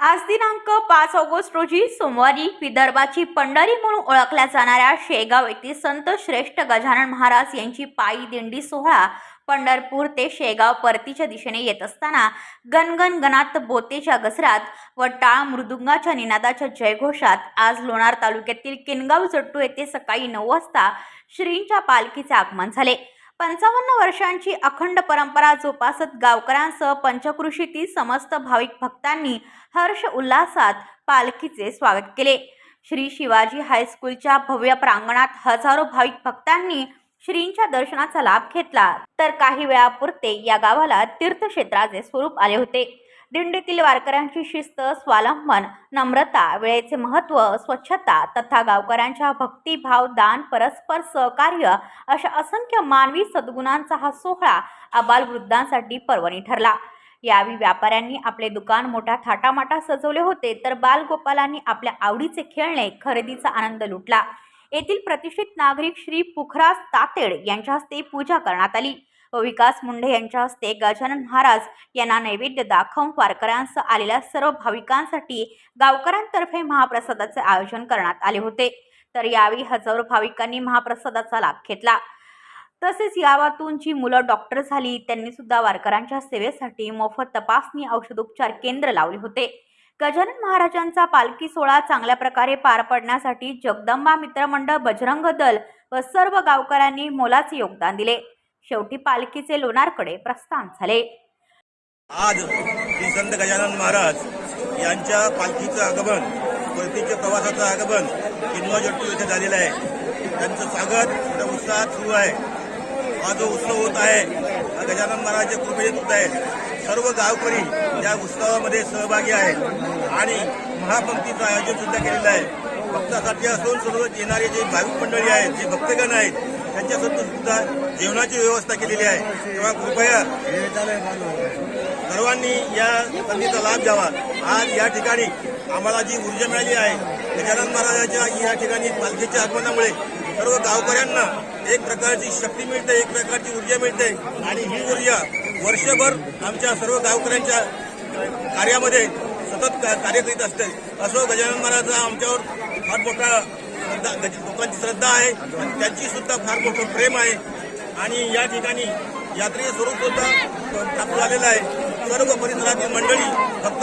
आज दिनांक पाच ऑगस्ट रोजी सोमवारी विदर्भाची पंढरी म्हणून ओळखल्या जाणाऱ्या शेगाव येथील संत श्रेष्ठ गजानन महाराज यांची पायी दिंडी सोहळा पंढरपूर ते शेगाव परतीच्या दिशेने येत असताना गणगण गणात बोतेच्या गजरात व टाळ मृदुंगाच्या निनादाच्या जयघोषात आज लोणार तालुक्यातील किनगाव जट्टू येथे सकाळी नऊ वाजता श्रींच्या पालखीचे आगमन झाले. पंचावन्न वर्षांची अखंड परंपरा जोपासत गावकऱ्यांसह पंचकृषीतील समस्त भाविक भक्तांनी हर्ष उल्हासात पालखीचे स्वागत केले. श्री शिवाजी हायस्कूलच्या भव्य प्रांगणात हजारो भाविक भक्तांनी श्रींच्या दर्शनाचा लाभ घेतला. तर काही वेळापुरते या गावाला तीर्थक्षेत्राचे स्वरूप आले होते. दिंडीतील वारकऱ्यांची शिस्त स्वावलंबन नम्रता वेळेचे महत्त्व स्वच्छता तथा गावकऱ्यांच्या भक्तिभाव दान परस्पर सहकार्य अशा असंख्य मानवी सद्गुणांचा हा सोहळा आबालवृद्धांसाठी पर्वणी ठरला. यावेळी व्यापाऱ्यांनी आपले दुकान मोठ्या थाटामाटात सजवले होते. तर बालगोपालांनी आपल्या आवडीचे खेळणे खरेदीचा आनंद लुटला. येथील प्रतिष्ठित नागरिक श्री पुखराज तातेड यांच्या हस्ते पूजा करण्यात आली. व विकास मुंडे यांच्या हस्ते गजानन महाराज यांना नैवेद्य दाखवून वारकऱ्यांसह आलेल्या सर्व भाविकांसाठी गावकऱ्यांतर्फे महाप्रसादाचे आयोजन करण्यात आले होते. तर यावेळी हजारो भाविकांनी महाप्रसादाचा लाभ घेतला. तसेच यावातून जी मुलं डॉक्टर झाली. त्यांनी सुद्धा वारकऱ्यांच्या सेवेसाठी मोफत तपासणी औषधोपचार केंद्र लावले होते. गजानन महाराजांचा पालखी सोहळा चांगल्या प्रकारे पार पडण्यासाठी जगदंबा मित्रमंडळ बजरंग दल व सर्व गावकऱ्यांनी मोलाचे योगदान दिले. शेवटी पालखीचे लोणारकडे प्रस्थान झाले. आज श्री संत गजानन महाराज यांच्या पालखीचं आगमन परतीच्या प्रवासाचं आगमन किनवा जट्टू येथे झालेलं आहे. त्यांचं स्वागत मोठ्या उत्साहात सुरू आहे. हा जो उत्सव होत आहे हा गजानन महाराजच्या कृपेत होत आहे. सर्व गावकरी या उत्सवामध्ये सहभागी आहेत. आणि महापंक्तीचं आयोजन सुद्धा केलेलं आहे. भक्तासाठी असून सर्व येणारे जे भाविक मंडळी आहेत जे भक्तगण आहेत त्यांच्यासाठी सुद्धा जेवणाची व्यवस्था केलेली आहे. तेव्हा कृपया सर्वांनी या संधीचा लाभ घ्यावा. आज या ठिकाणी आम्हाला जी ऊर्जा मिळाली आहे गजानन महाराजाच्या या ठिकाणी पालखीच्या आगमनामुळे सर्व गावकऱ्यांना एक प्रकारची शक्ती मिळते एक प्रकारची ऊर्जा मिळते. आणि ही ऊर्जा वर्षभर आमच्या सर्व गावकऱ्यांच्या कार्यामध्ये सतत का- कार्य करीत असते. असं गजानन महाराजांचा आमच्यावर फार मोठा श्रद्धा गज- लोकांची श्रद्धा आहे. आणि त्यांची सुद्धा फार मोठं प्रेम आहे. आणि या ठिकाणी यात्रेचं स्वरूप सुद्धा प्राप्त झालेलं आहे. सर्व परिसरातील मंडळी भक्त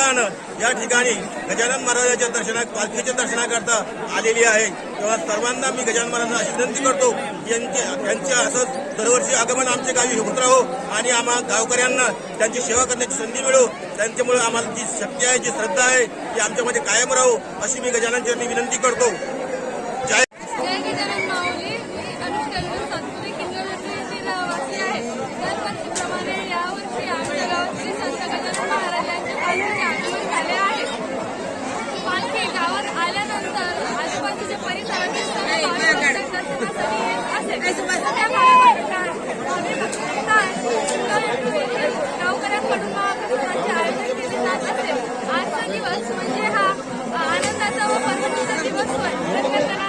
उत्साहानं या ठिकाणी गजानन महाराजाच्या दर्शना पालखीच्या दर्शनाकरता आलेली आहे. तेव्हा सर्वांना मी गजानन महाराजांना अशी विनंती करतो. यांचे त्यांच्या असंच दरवर्षी आगमन आमचे गावी होत राहो आणि आम्हा गावकऱ्यांना त्यांची सेवा करण्याची संधी मिळो. त्यांच्यामुळे आम्हाला जी शक्ती आहे जी श्रद्धा आहे ती आमच्यामध्ये कायम राहो अशी मी गजाननची विनंती करतो जय जय गजानन माऊली मी अनुष्का विनोद सातपुते किंजवली येथील रहिवासी आहे दरवर्षीप्रमाणे यावर्षी आमच्या गावात श्री संत गजानन महाराज यांचे पालखीचे आगमन झाले आहे पालखी गावात आल्यानंतर आजूबाजूच्या परिसरातील सर्व भाविक दर्शनासाठी येत असे त्या भाविक भक्तांना गावकऱ्यांकडून महाप्रसादाचे आयोजन केले जात असे आजचा दिवस म्हणजे हा आनंदाचा व परमतीचा दिवस होय प्रत्येकाला